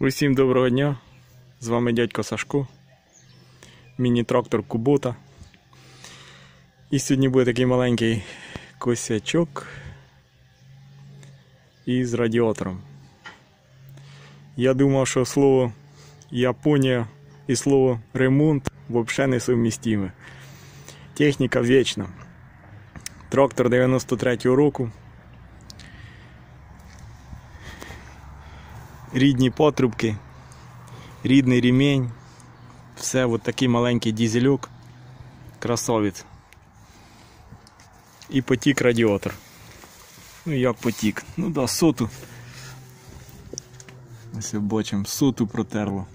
Усім доброго дня! З вами дядько Сашко, міні-трактор Кубота. І сьогодні буде такий маленький косячок із радіатором. Я думав, що слово Японія і слово ремонт взагалі не совмістиме. Техніка вічна. Трактор 93-го року. Рідні потрубки, рідний рімень, все от такий маленький дізелюк, красовець. І потік радіатор. Ну як потік? Ну да, соту. Ось бачимо, соту протерло.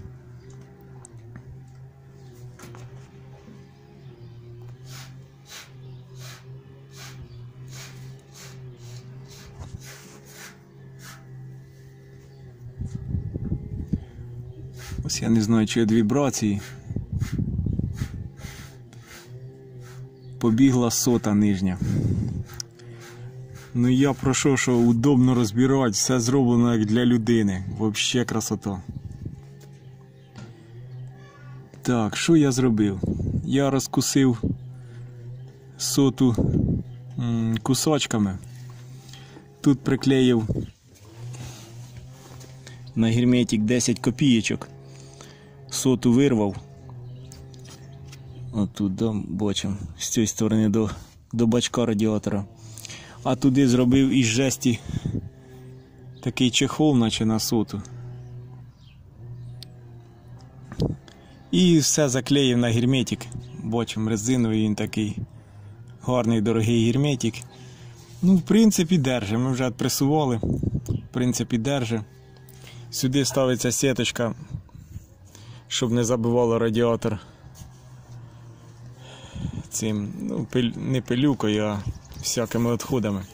Ось я не знаю, чи від вібрації. Побігла сота нижня. Ну я прошу, що удобно розбирати, все зроблено як для людини. Взагалі красота. Так, що я зробив? Я розкусив соту кусочками. Тут приклеїв на герметик 10 копійочок соту вирвав. Отут да, бачимо, з цієї сторони до, до бачка радіатора. А туди зробив із жесті такий чехол, наче на соту. І все заклеїв на герметик. Бачимо, резиновий він такий гарний дорогий герметик. Ну, в принципі, держи. Ми вже відпресували. В принципі, держи. Сюди ставиться сіточка щоб не забивало радіатор цим, ну, пиль, не пилюкою, а всякими відходами.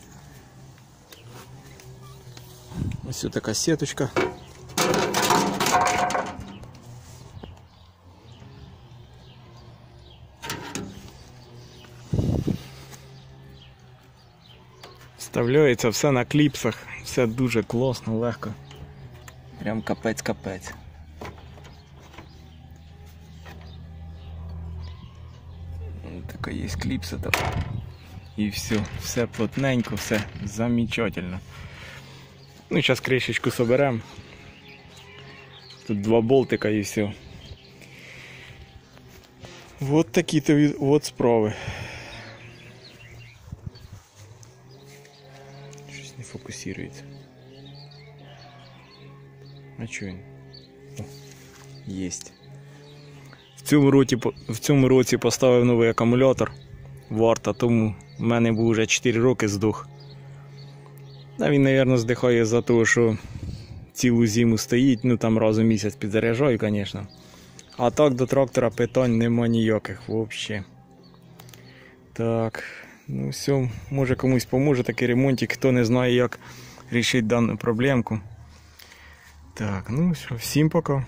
Ось така сіточка. Вставляється все на кліпсах, все дуже класно, легко. Прям капець-капець. Така є кліпса там. І все, все плотненько, все замечательно. Ну, зараз кришечку соберемо. Тут два болтика і все. Вот такі то от справи. Щось не фокусується. А чого він? О, єсть. Цьому році в цьому році поставив новий акумулятор варта, тому в мене був вже 4 роки здох. А він, мабуть, здихає за того, що цілу зиму стоїть, ну там раз у місяць підзаряджаю, звісно. А так до трактора питань нема ніяких взагалі. Так, ну все, може комусь поможе такий ремонтик, хто не знає, як рішити дану проблемку. Так, ну все, всім пока.